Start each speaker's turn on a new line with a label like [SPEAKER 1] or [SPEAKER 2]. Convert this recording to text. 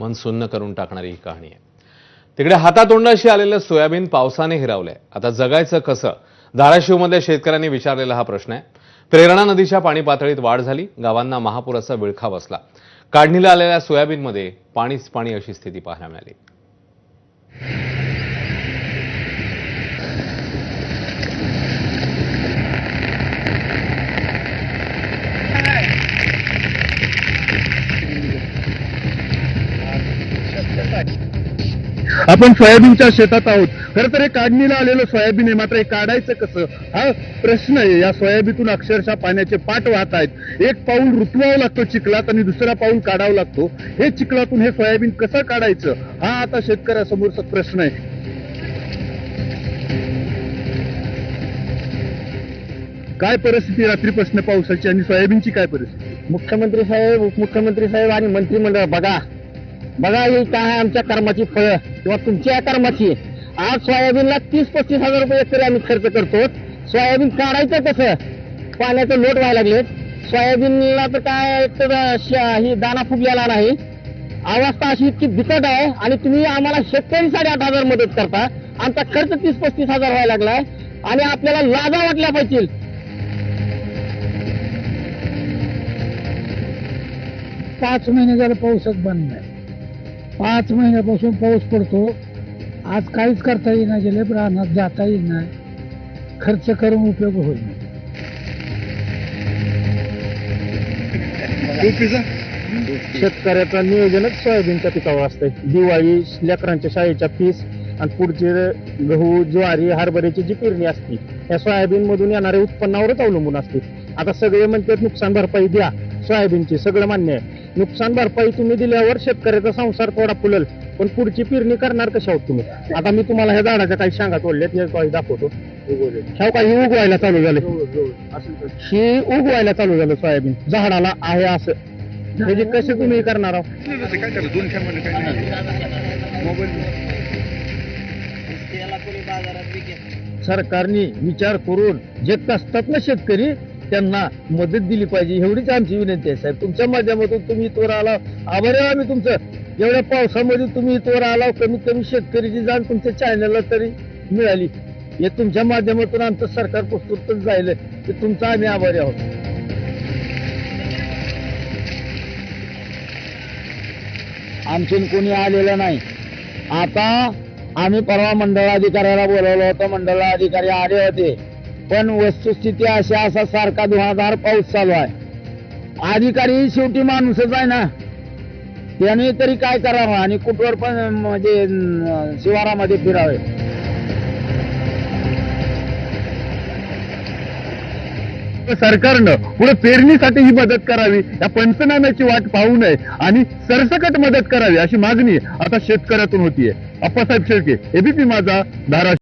[SPEAKER 1] मन सुन्न करून टाकणारी ही कहाणी आहे. तिकडे हातातोंडाशी आलेलं सोयाबीन पावसाने हिरावलंय. आता जगायचं कसं? धाराशिवमधल्या शेतकऱ्यांनी विचारलेला हा प्रश्न आहे. प्रेरणा नदीच्या पाणी पातळीत वाढ झाली. गावांना महापुराचा विळखा बसला. काढणीला आलेल्या सोयाबीनमध्ये पाणीच पाणी अशी स्थिती पाहायला मिळाली.
[SPEAKER 2] आपण सोयाबीनच्या शेतात आहोत. खरं तर हे काढणीला आलेलं सोयाबीन आहे. मात्र हे काढायचं कसं? हा प्रश्न आहे. या सोयाबीनतून अक्षरशः पाण्याचे पाठ वाहत आहेत. एक पाऊल रुतवावं लागतो चिखलात आणि दुसरा पाऊल काढावं लागतो. हे चिखलातून हे सोयाबीन कसं काढायचं? हा आता शेतकऱ्यासमोरचा प्रश्न आहे. काय परिस्थिती रात्रीपासून पावसाची आणि सोयाबीनची काय परिस्थिती?
[SPEAKER 3] मुख्यमंत्री साहेब उपमुख्यमंत्री साहेब आणि मंत्रिमंडळ बघा. बघा ही काय आमच्या कर्माची फळं किंवा तुमच्या कर्माची. आज सोयाबीनला तीस पस्तीस हजार रुपये एकरी आम्ही खर्च करतो सोयाबीन काढायचं कसं? पाण्याचं लोट व्हायला लागले. सोयाबीनला तर काय तर श- ही दाना फुगलेला नाही अवस्था अशी इतकी बिकट आहे आणि तुम्ही आम्हाला शेतकरी साडेआठ हजार मदत करता. आमचा खर्च तीस पस्तीस हजार व्हायला लागलाय आणि आपल्याला लाजा वाटल्या पाहिजे.
[SPEAKER 4] पाच महिने झालं पाऊसच बंद नाही. पाच महिन्यापासून पाऊस पडतो. आज काहीच करता येईना गेले रानात जाता येईना. खर्च करून उपयोग होईल.
[SPEAKER 3] शेतकऱ्याचं नियोजनच सोयाबीनच्या पिकावर असतंय. दिवाळी लेकरांच्या शाळेच्या फीस आणि पुढचे गहू ज्वारी हरभऱ्याची जी पेरणी असते त्या सोयाबीन मधून येणाऱ्या उत्पन्नावरच अवलंबून असते. आता सगळे म्हणतात नुकसान भरपाई द्या. सोयाबीनची सगळं मान्य आहे. नुकसान भरपाई तुम्ही दिल्यावर शेतकऱ्याचा संसार थोडा फुलल पण पुढची पेरणी करणार कशा आहोत तुम्ही? आता मी तुम्हाला ह्या झाडाच्या काही शांगा तोडल्यात हे काही दाखवतो. ह्या काही उगवायला चालू झालं. ही उगवायला चालू झालं सोयाबीन. झाडाला आहे असं. म्हणजे कसे तुम्ही करणार आहोत
[SPEAKER 4] सरकारने विचार करून जे कसतात ना शेतकरी त्यांना मदत दिली पाहिजे एवढीच आमची विनंती आहे साहेब. तुमच्या माध्यमातून तुम्ही इथवर आला आभारी आहे आम्ही तुमचं. एवढ्या पावसामध्ये तुम्ही इथवर आला कमीत कमी शेतकरीची जाण तुमच्या चॅनलला तरी मिळाली. हे तुमच्या माध्यमातून आमचं सरकार प्रस्तुत जाईल ते तुमचा आम्ही आभारी आहोत.
[SPEAKER 3] आमचीन कोणी आलेलं नाही. आता आम्ही परवा मंडळाधिकाऱ्याला बोलवलं होतं मंडळाधिकारी आले होते. पण वस्तुस्थिती अशी असा सारखा धुवाधार पाऊस चालू आहे. अधिकारी शेवटी माणूसच आहे ना. त्याने तरी काय करावं आणि कुठवर पण म्हणजे शिवारामध्ये फिरावे.
[SPEAKER 2] सरकारनं पुढे पेरणीसाठी ही मदत करावी या पंचनाम्याची वाट पाहू नये आणि सरसकट मदत करावी अशी मागणी आता शेतकऱ्यातून होतीये. अप्पासाहेब शेळके एबीपी माझा धाराशिव.